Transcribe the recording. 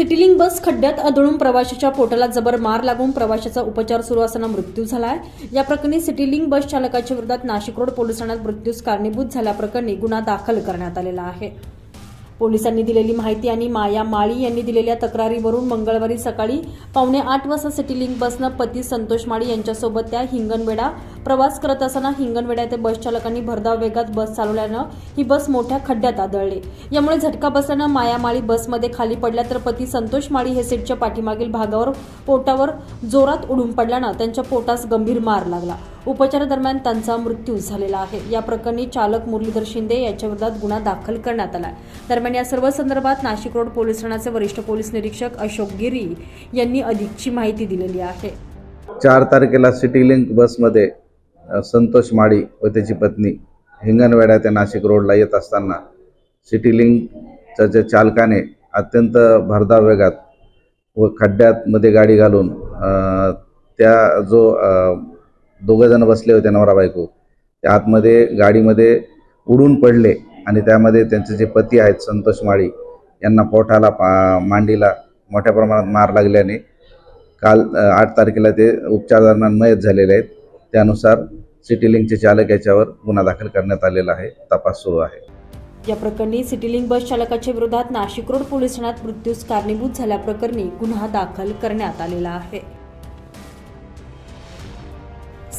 सिटीलिंग बस खड्ड्यात आदळून प्रवाशाच्या पोटाला जबर मार लागून प्रवाशाचा उपचार सुरू असताना मृत्यू झाला आहे या प्रकरणी सिटीलिंग बस चालकाच्या विरोधात नाशिक रोड पोलीस ठाण्यात मृत्यूस कारणीभूत झाल्याप्रकरणी गुन्हा दाखल करण्यात आलेला आहे. पोलिसांनी दिलेली माहिती आणि माया माळी यांनी दिलेल्या तक्रारीवरून मंगळवारी सकाळी पावणे आठ वाजता सिटीलिंक बसनं पती संतोष माळी यांच्यासोबत त्या हिंगणवेडा प्रवास करत असताना हिंगणवेडा येथे बस चालकांनी भरधाव वेगात बस चालवल्यानं ही बस मोठ्या खड्ड्यात आदळली. यामुळे झटका बसल्यानं माया माळी बसमध्ये खाली पडल्या तर पती संतोष माळी हे सीटच्या पाठीमागील भागावर पोटावर जोरात उडून पडल्यानं त्यांच्या पोटास गंभीर मार लागला. उपचारादरम्यान त्यांचा मृत्यू झालेला आहे. या प्रकरणी चालक मुरलीधर शिंदे याच्याविरोधात गुन्हा दाखल करण्यात आला दरम्यान या सर्व संदर्भात नाशिक रोड पोलीस ठाण्याचे वरिष्ठ पोलीस निरीक्षक अशोक गिरी यांनी अधिकची माहिती दिलेली आहे. चार तारखेला सिटी लिंक बसमध्ये संतोष माळी व त्याची पत्नी हिंगणवेड्या ते नाशिक रोडला येत असताना सिटी लिंकच्या जे चालकाने अत्यंत भरधाव वेगात व खड्ड्यात मध्ये गाडी घालून त्या जो दोघं जण बसले होते नवरा बायको. त्या आतमध्ये गाडीमध्ये उडून पडले आणि त्यामध्ये त्यांचे जे पती आहेत संतोष माळी यांना पोटाला पा मांडीला मोठ्या प्रमाणात मार लागल्याने काल आठ तारखेला ते उपचार दरम्यान मयत झालेले आहेत. त्यानुसार सिटीलिंकचे चालक याच्यावर गुन्हा दाखल करण्यात आलेला आहे. तपास सुरू आहे. या प्रकरणी सिटीलिंक बस चालकाच्या विरोधात नाशिक रोड पोलीस ठाण्यात मृत्यूस कारणीभूत झाल्याप्रकरणी गुन्हा दाखल करण्यात आलेला आहे.